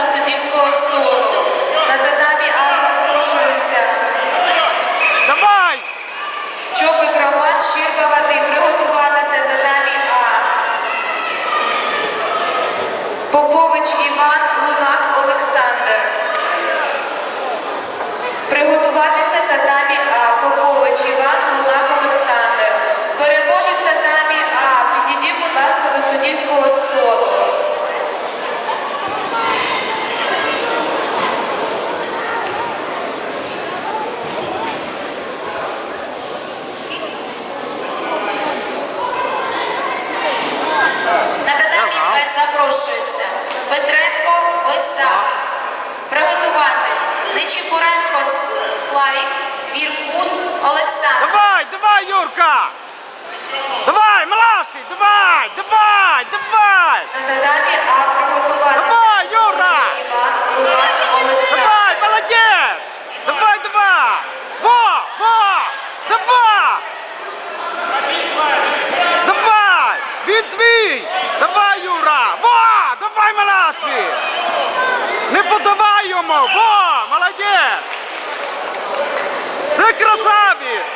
до святівського. Запрошується Петренко Висава. Приготуватись Нечіпуренко Славік, Віркун Олександр. Давай, давай, Юрка! Давай, младший, давай, давай, давай! На татамі А приготуватись Давай, Юра! Іван Луган Олександр. Давай, молодець! Давай, давай! Во, во! Давай! Давай! Він твій! Давай, Юра! Во! Давай, младший! Не йому! Во! Молодець! Ти красавець!